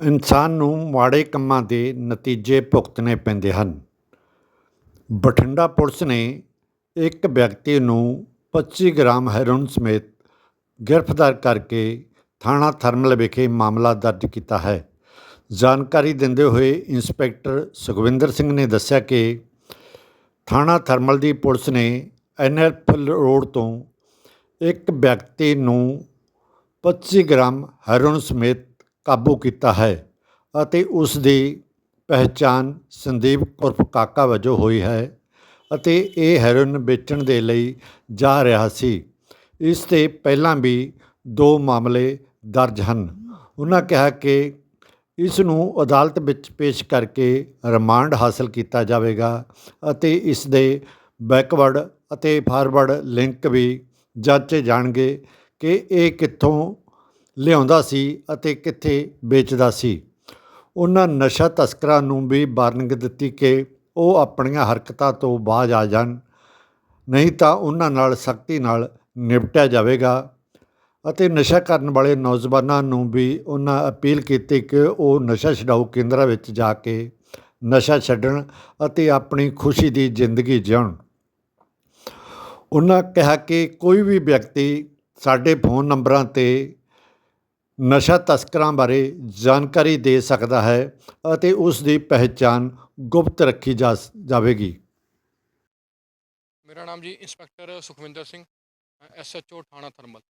ਇਨਸਾਨ ਨੂੰ ਮਾੜੇ ਕੰਮਾਂ ਦੇ ਨਤੀਜੇ ਭੁਗਤਣੇ ਪੈਂਦੇ ਹਨ। ਬਠਿੰਡਾ ਪੁਲਿਸ ਨੇ ਇੱਕ ਵਿਅਕਤੀ ਨੂੰ 25 ਗ੍ਰਾਮ ਹੈਰੋਇਨ ਸਮੇਤ ਗ੍ਰਿਫਤਾਰ ਕਰਕੇ ਥਾਣਾ ਥਰਮਲ ਵਿਖੇ ਮਾਮਲਾ ਦਰਜ ਕੀਤਾ ਹੈ। ਜਾਣਕਾਰੀ ਦਿੰਦੇ ਹੋਏ ਇੰਸਪੈਕਟਰ ਸੁਖਵਿੰਦਰ ਸਿੰਘ ਨੇ ਦੱਸਿਆ ਕਿ ਥਾਣਾ ਥਰਮਲ ਦੀ ਪੁਲਿਸ ਨੇ ਐਨਐਫਐਲ ਰੋਡ ਤੋਂ ਇੱਕ ਵਿਅਕਤੀ ਨੂੰ 25 ਗ੍ਰਾਮ ਹੈਰੋਇਨ ਸਮੇਤ ਕਾਬੂ ਕੀਤਾ ਹੈ ਅਤੇ ਉਸ ਦੀ ਪਹਿਚਾਣ ਸੰਦੀਪ ਉਰਫ ਕਾਕਾ ਵਜੋਂ ਹੋਈ ਹੈ ਅਤੇ ਇਹ ਹੈਰੋਇਨ ਵੇਚਣ ਦੇ ਲਈ ਜਾ ਰਿਹਾ ਸੀ। ਇਸ ਤੇ ਪਹਿਲਾਂ ਵੀ ਦੋ ਮਾਮਲੇ ਦਰਜ ਹਨ। ਉਹਨਾਂ ਕਿਹਾ ਕਿ ਇਸ ਨੂੰ ਅਦਾਲਤ ਵਿੱਚ ਪੇਸ਼ ਕਰਕੇ ਰਿਮਾਂਡ ਹਾਸਲ ਕੀਤਾ ਜਾਵੇਗਾ ਅਤੇ ਇਸ ਦੇ ਬੈਕਵਰਡ ਅਤੇ ਫਾਰਵਰਡ ਲਿੰਕ ਵੀ ਜਾਂਚੇ ਜਾਣਗੇ ਕਿ ਇਹ ਕਿੱਥੋਂ ਲਿਆਉਂਦਾ ਸੀ ਅਤੇ ਕਿੱਥੇ ਵੇਚਦਾ ਸੀ। ਉਹਨਾਂ ਨਸ਼ਾ ਤਸਕਰਾਂ ਨੂੰ ਵੀ ਵਾਰਨਿੰਗ ਦਿੱਤੀ ਕਿ ਉਹ ਆਪਣੀਆਂ ਹਰਕਤਾਂ ਤੋਂ ਬਾਜ਼ ਆ ਜਾਣ। ਨਹੀਂ ਤਾਂ ਉਹਨਾਂ ਨਾਲ ਸਖਤੀ ਨਾਲ ਨਿਪਟਿਆ ਜਾਵੇਗਾ ਅਤੇ ਨਸ਼ਾ ਕਰਨ ਵਾਲੇ ਨੌਜਵਾਨਾਂ ਨੂੰ ਵੀ ਉਹਨਾਂ ਅਪੀਲ ਕੀਤੀ ਕਿ ਉਹ ਨਸ਼ਾ ਛਡਾਊ ਕੇਂਦਰਾਂ ਵਿੱਚ ਜਾ ਕੇ ਨਸ਼ਾ ਛੱਡਣ ਅਤੇ ਆਪਣੀ ਖੁਸ਼ੀ ਦੀ ਜ਼ਿੰਦਗੀ ਜਿਉਣ। ਉਹਨਾਂ ਕਿਹਾ ਕਿ ਕੋਈ ਵੀ ਵਿਅਕਤੀ ਸਾਡੇ ਫੋਨ ਨੰਬਰਾਂ ਤੇ ਨਸ਼ਾ ਤਸਕਰਾਂ ਬਾਰੇ ਜਾਣਕਾਰੀ ਦੇ ਸਕਦਾ ਹੈ ਅਤੇ ਉਸ ਦੀ ਪਹਿਚਾਣ ਗੁਪਤ ਰੱਖੀ ਜਾ ਜਾਵੇਗੀ। ਮੇਰਾ ਨਾਮ ਜੀ ਇੰਸਪੈਕਟਰ ਸੁਖਵਿੰਦਰ ਸਿੰਘ ਐਸਐਚਓ ਥਾਣਾ ਥਰਮਲ।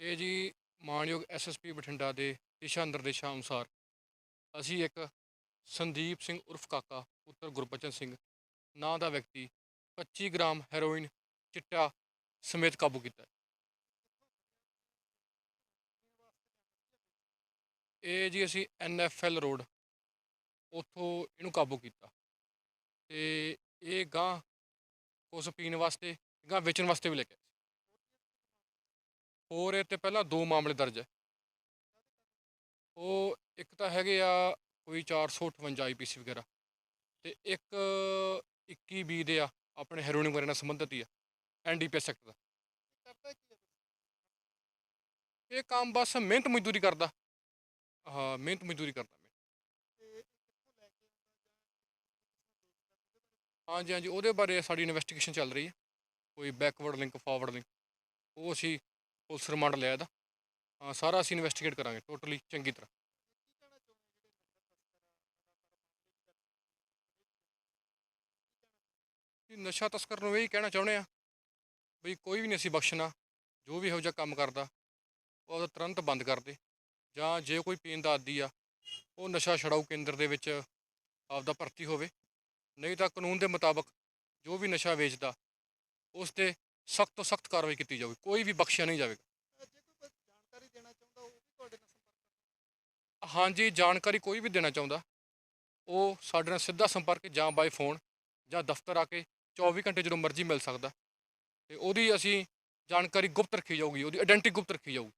ਇਹ ਜੀ ਮਾਨਯੋਗ ਐਸਐਸਪੀ ਬਠਿੰਡਾ ਦੇ ਦਿਸ਼ਾ ਨਿਰਦੇਸ਼ਾਂ ਅਨੁਸਾਰ ਅਸੀਂ ਇੱਕ ਸੰਦੀਪ ਸਿੰਘ ਉਰਫ ਕਾਕਾ, ਪੁੱਤਰ ਗੁਰਬਚਨ ਸਿੰਘ, ਨਾਂ ਦਾ ਵਿਅਕਤੀ 25 ਗ੍ਰਾਮ ਹੈਰੋਇਨ ਚਿੱਟਾ ਸਮੇਤ ਕਾਬੂ ਕੀਤਾ ਇਹ ਜੀ ਅਸੀਂ ਐਨਐਫਐਲ ਰੋਡ ਉੱਥੋਂ ਇਹਨੂੰ ਕਾਬੂ ਕੀਤਾ। ਤੇ ਇਹ ਗਾਂ ਕੁਛ ਪੀਣ ਵਾਸਤੇ ਗਾਂ ਵੇਚਣ ਵਾਸਤੇ ਵੀ ਲੈ ਕੇ ਹੋਰ ਇਹ ਤੇ ਪਹਿਲਾਂ ਦੋ ਮਾਮਲੇ ਦਰਜ ਹੈ ਉਹ ਇੱਕ ਤਾਂ ਹੈਗੇ ਆ ਕੋਈ 458 ਆਈਪੀਸੀ ਵਗੈਰਾ ਤੇ ਇੱਕ 21 ਬੀ ਦੇ ਆ, ਆਪਣੇ ਹੈਰੋਇਨ ਵਗੈਰਾ ਨਾਲ ਸੰਬੰਧਿਤ ਹੀ ਆ ਐਨਡੀਪੀਐਸ ਸੈਕਟਰ ਦਾ। ਇਹ ਕੰਮ ਬਸ ਮਿਹਨਤ ਮਜ਼ਦੂਰੀ ਕਰਦਾ। ਹਾਂ ਮਿਹਨਤ ਮਜ਼ਦੂਰੀ ਕਰਦਾ ਮੈਂ। ਹਾਂਜੀ ਹਾਂਜੀ, ਉਹਦੇ ਬਾਰੇ ਸਾਡੀ ਇਨਵੈਸਟੀਗੇਸ਼ਨ ਚੱਲ ਰਹੀ ਹੈ। ਕੋਈ ਬੈਕਵਰਡ ਲਿੰਕ ਫਾਰਵਰਡ ਲਿੰਕ ਉਹ ਅਸੀਂ ਪੁਲਿਸ ਰਿਮਾਂਡ ਲਿਆ ਇਹਦਾ। ਹਾਂ ਸਾਰਾ ਅਸੀਂ ਇਨਵੈਸਟੀਗੇਟ ਕਰਾਂਗੇ ਟੋਟਲੀ ਚੰਗੀ ਤਰ੍ਹਾਂ। ਨਸ਼ਾ ਤਸਕਰ ਨੂੰ ਇਹ ਕਹਿਣਾ ਚਾਹੁੰਦੇ ਆ ਵੀ ਕੋਈ ਵੀ ਨਹੀਂ ਅਸੀਂ ਬਖਸ਼ਣਾ, ਜੋ ਵੀ ਇਹੋ ਜਿਹਾ ਕੰਮ ਕਰਦਾ, ਉਹ ਉਹਦਾ ਤੁਰੰਤ ਬੰਦ ਕਰ ਦੇ। ਜਾਂ ਜੇ ਕੋਈ ਪੀਣ ਦਾ ਆਦੀ ਆ ਉਹ ਨਸ਼ਾ ਛਡਾਊ ਕੇਂਦਰ ਦੇ ਵਿੱਚ ਆਪਦਾ ਭਰਤੀ ਹੋਵੇ। ਨਹੀਂ ਤਾਂ ਕਾਨੂੰਨ ਦੇ ਮੁਤਾਬਕ ਜੋ ਵੀ ਨਸ਼ਾ ਵੇਚਦਾ ਉਸ ਤੇ ਸਖਤ ਤੋਂ ਸਖਤ ਕਾਰਵਾਈ ਕੀਤੀ ਜਾਵੇ ਕੋਈ ਵੀ ਬਖਸ਼ਿਆ ਨਹੀਂ ਜਾਵੇਗਾ। ਹਾਂਜੀ ਜਾਣਕਾਰੀ ਕੋਈ ਵੀ ਦੇਣਾ ਚਾਹੁੰਦਾ ਉਹ ਸਾਡੇ ਨਾਲ ਸਿੱਧਾ ਸੰਪਰਕ ਜਾਂ ਬਾਈ ਫੋਨ ਜਾਂ ਦਫ਼ਤਰ ਆ ਕੇ 24 ਘੰਟੇ ਜਦੋਂ ਮਰਜ਼ੀ ਮਿਲ ਸਕਦਾ। ਤੇ ਉਹਦੀ ਅਸੀਂ ਜਾਣਕਾਰੀ ਗੁਪਤ ਰੱਖੀ ਜਾਊਗੀ ਉਹਦੀ ਆਇਡੈਂਟੀ ਗੁਪਤ ਰੱਖੀ ਜਾਊਗੀ।